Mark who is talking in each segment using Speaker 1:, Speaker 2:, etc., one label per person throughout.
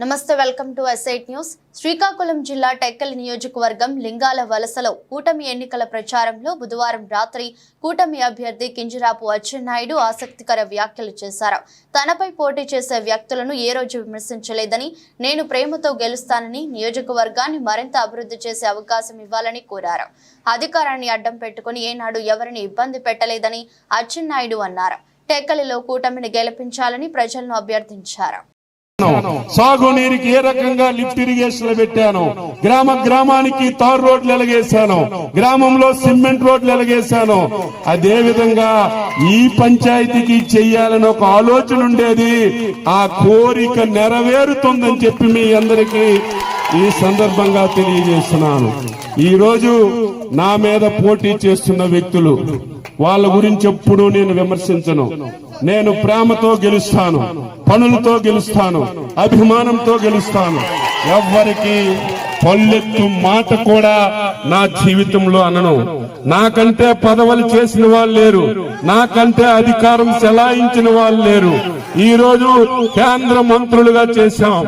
Speaker 1: నమస్తే welcome to ఎస్ఐట్ news Srikakulam జిల్లా టెక్కలి నియోజకవర్గం లింగాల వలసలో కూటమి ఎన్నికల ప్రచారంలో బుధవారం రాత్రి కూటమి అభ్యర్థి కింజరాపు అచ్చెన్నాయుడు ఆసక్తికర వ్యాఖ్యలు చేశారు. తనపై పోటీ చేసే వ్యక్తులను ఏ రోజు విమర్శించలేదని నేను ప్రేమతో గెలుస్తానని నియోజకవర్గాన్ని మరింత అభివృద్ధి చేసే అవకాశం ఇవ్వాలని కోరారు. అధికారాన్ని అడ్డం పెట్టుకుని ఏనాడు ఎవరిని ఇబ్బంది పెట్టలేదని అచ్చెన్నాయుడు అన్నారు. టెక్కలిలో కూటమిని గెలిపించాలని ప్రజలను అభ్యర్థించారు.
Speaker 2: సాగునీరుకి ఏ రకంగా లిఫ్ట్ ఇరిగేషన్లు పెట్టాను? గ్రామ గ్రామానికి తార్ రోడ్లు ఎలగేశాను. గ్రామంలో సిమెంట్ రోడ్లు ఎలగేశాను. అదే విధంగా ఈ పంచాయతీకి చెయ్యాలని ఒక ఆలోచన ఉండేది. ఆ కోరిక నెరవేరుతుందని చెప్పి మీ అందరికీ ఈ సందర్భంగా తెలియజేస్తున్నాను. ఈ రోజు నా మీద పోటీ చేస్తున్న వ్యక్తులు వాళ్ళ గురించి ఎప్పుడూ నేను విమర్శించను. నేను ప్రేమతో గెలుస్తాను పనులతో గెలుస్తాను అభిమానంతో గెలుస్తాను. ఎవ్వరికి పల్లెత్తు మాట కూడా నా జీవితంలో అనను. నాకంటే పదవులు చేసిన వాళ్ళు లేరు. నాకంటే అధికారం చెలాయించిన వాళ్ళు లేరు. ఈ రోజు కేంద్ర మంత్రులుగా చేశాం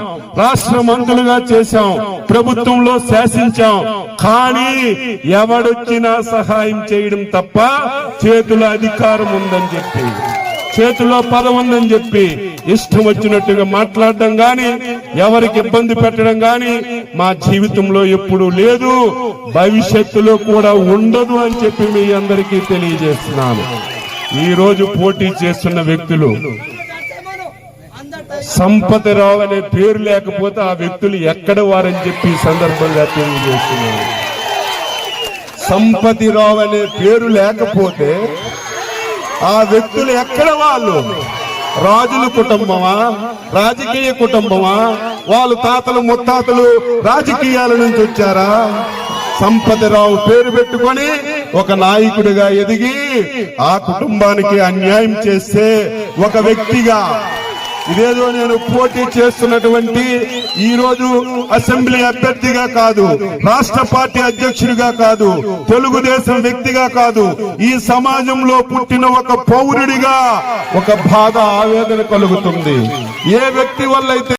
Speaker 2: రాష్ట్ర మంత్రులుగా చేశాం ప్రభుత్వంలో శాసించాం. కానీ ఎవడొచ్చినా సహాయం చేయడం తప్ప చేతుల అధికారం ఉందని చెప్పి చేతిలో పదం ఉందని చెప్పి ఇష్టం వచ్చినట్టుగా మాట్లాడడం గాని ఎవరికి ఇబ్బంది పెట్టడం గాని మా జీవితంలో ఎప్పుడు లేదు. భవిష్యత్తులో కూడా ఉండదు అని చెప్పి మీ అందరికీ తెలియజేస్తున్నాను. ఈ రోజు పోటీ చేస్తున్న వ్యక్తులు సంపతరావు అనే పేరు లేకపోతే ఆ వ్యక్తులు ఎక్కడ వారని చెప్పి ఈ సందర్భంగా తెలియజేస్తున్నాను. సంపతిరావు అనే పేరు లేకపోతే ఆ వ్యక్తులు ఎక్కడ వాళ్ళు? రాజుల కుటుంబమా? రాజకీయ కుటుంబమా? వాళ్ళు తాతలు ముత్తాతలు రాజకీయాల నుంచి వచ్చారా? సంపతిరావు పేరు పెట్టుకొని ఒక నాయకుడిగా ఎదిగి ఆ కుటుంబానికి అన్యాయం చేస్తే ఒక వ్యక్తిగా ఇదేదో నేను పోటీ చేస్తున్నటువంటి ఈ రోజు అసెంబ్లీ అభ్యర్థిగా కాదు రాష్ట్ర పార్టీ అధ్యక్షుడిగా కాదు తెలుగుదేశం వ్యక్తిగా కాదు ఈ సమాజంలో పుట్టిన ఒక పౌరుడిగా ఒక బాధ ఆవేదన కలుగుతుంది. ఏ వ్యక్తి వల్ల అయితే